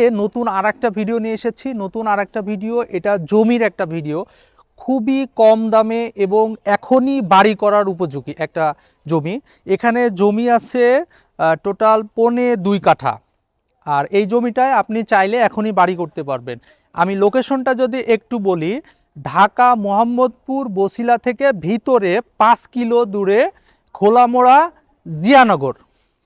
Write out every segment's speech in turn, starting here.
নতুন আর একটা ভিডিও নিয়ে এসেছি। নতুন আর একটা ভিডিও এটা জমির একটা ভিডিও খুবই কম দামে এবং এখনই বাড়ি করার উপযোগী একটা জমি। এখানে জমি আছে টোটাল পনে দুই কাঠা। আর এই জমিটায় আপনি চাইলে এখনই বাড়ি করতে পারবেন। আমি লোকেশনটা যদি একটু বলি, ঢাকা, মোহাম্মদপুর, বসিলা থেকে ভিতরে পাঁচ কিলো দূরে খোলামোড়া, জিয়ানগর।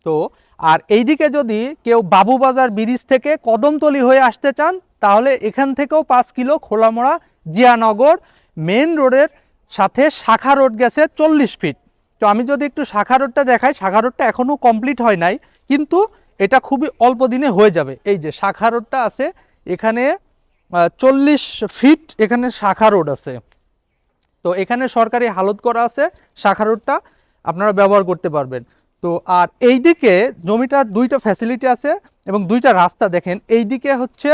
তো আর এইদিকে যদি কেউ বাবুবাজার ব্রিজ থেকে কদমতলি হয়ে আসতে চান, তাহলে এখান থেকেও পাঁচ কিলো খোলামোড়া জিয়ানগর মেন রোডের সাথে শাখা রোড গেছে চল্লিশ ফিট। তো আমি যদি একটু শাখা রোডটা দেখাই, শাখা রোডটা এখনও কমপ্লিট হয় নাই, কিন্তু এটা খুবই অল্প দিনে হয়ে যাবে। এই যে শাখা রোডটা আছে, এখানে চল্লিশ ফিট এখানে শাখা রোড আছে। তো এখানে সরকারি হালত করা আছে শাখা রোডটা, আপনারা ব্যবহার করতে পারবেন। তো আর এই দিকে জমিটার দুইটা ফ্যাসিলিটি আছে এবং দুইটা রাস্তা দেখেন এই দিকে হচ্ছে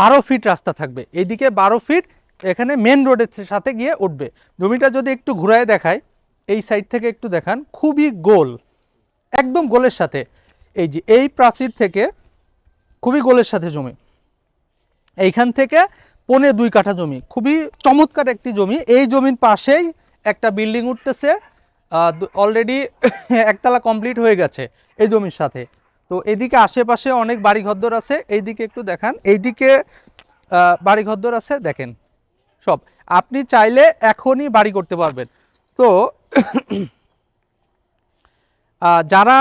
বারো ফিট রাস্তা থাকবে। এইদিকে বারো ফিট এখানে মেন রোডের সাথে গিয়ে উঠবে। জমিটা যদি একটু ঘুরায় দেখায় এই সাইড থেকে একটু দেখান, খুবই গোল, একদম গোলের সাথে। এই যে এই প্রাচীর থেকে খুবই গোলের সাথে জমি। এইখান থেকে পনে দুই কাঠা জমি, খুবই চমৎকার একটি জমি। এই জমির পাশেই একটা বিল্ডিং উঠতেছে অলরেডি একতলা কমপ্লিট হয়ে গেছে এই জমির সাথে। তো এদিকে আশেপাশে অনেক বাড়ি ঘরদর আছে, এইদিকে একটু দেখান। এইদিকে বাড়ি ঘরদর আছে, দেখেন, সব। আপনি চাইলে এখনই বাড়ি করতে পারবেন। তো যারা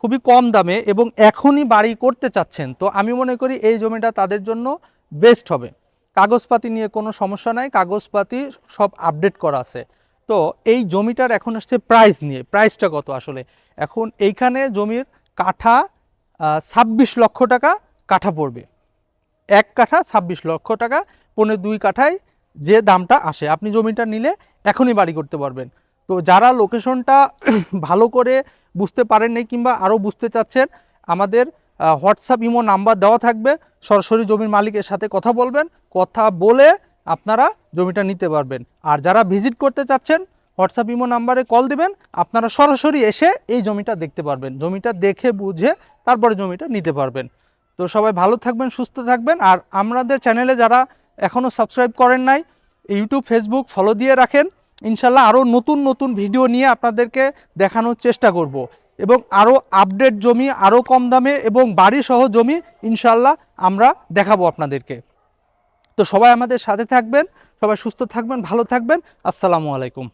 খুবই কম দামে এবং এখনই বাড়ি করতে চাচ্ছেন, তো আমি মনে করি এই জমিটা তাদের জন্য বেস্ট হবে। কাগজপাতি নিয়ে কোনো সমস্যা নাই, কাগজপাতি সব আপডেট করা আছে। তো এই জমিটার এখন আসছে প্রাইস নিয়ে প্রাইসটা কত আসলে? এখন এইখানে জমির কাঠা ছাব্বিশ লক্ষ টাকা কাঠা পড়বে। এক কাঠা ছাব্বিশ লক্ষ টাকা পনেরো দুই কাঠায় যে দামটা আসে। আপনি জমিটা নিলে এখনই বাড়ি করতে পারবেন। তো যারা লোকেশনটা ভালো করে বুঝতে পারেন নাই কিংবা আরও বুঝতে চাচ্ছেন, আমাদের হোয়াটসঅ্যাপ ইমো নাম্বার দেওয়া থাকবে। সরাসরি জমির মালিকের সাথে কথা বলবেন, কথা বলে আপনারা জমিটা নিতে পারবেন। আর যারা ভিজিট করতে চাচ্ছেন হোয়াটসঅ্যাপ ইমো নাম্বারে কল দিবেন, আপনারা সরাসরি এসে এই জমিটা দেখতে পারবেন। জমিটা দেখে বুঝে তারপরে জমিটা নিতে পারবেন। তো সবাই ভালো থাকবেন, সুস্থ থাকবেন। আর আমাদের চ্যানেলে যারা এখনও সাবস্ক্রাইব করেন নাই ইউটিউব ফেসবুক ফলো দিয়ে রাখেন। ইনশাল্লাহ আরও নতুন নতুন ভিডিও নিয়ে আপনাদেরকে দেখানোর চেষ্টা করব। এবং আরও আপডেট জমি আরও কম দামে এবং বাড়ি সহ জমি, ইনশাল্লাহ আমরা দেখাবো আপনাদেরকে। তো সবাই আমাদের সাথে থাকবেন সবাই সুস্থ থাকবেন ভালো থাকবেন। আসসালামু আলাইকুম।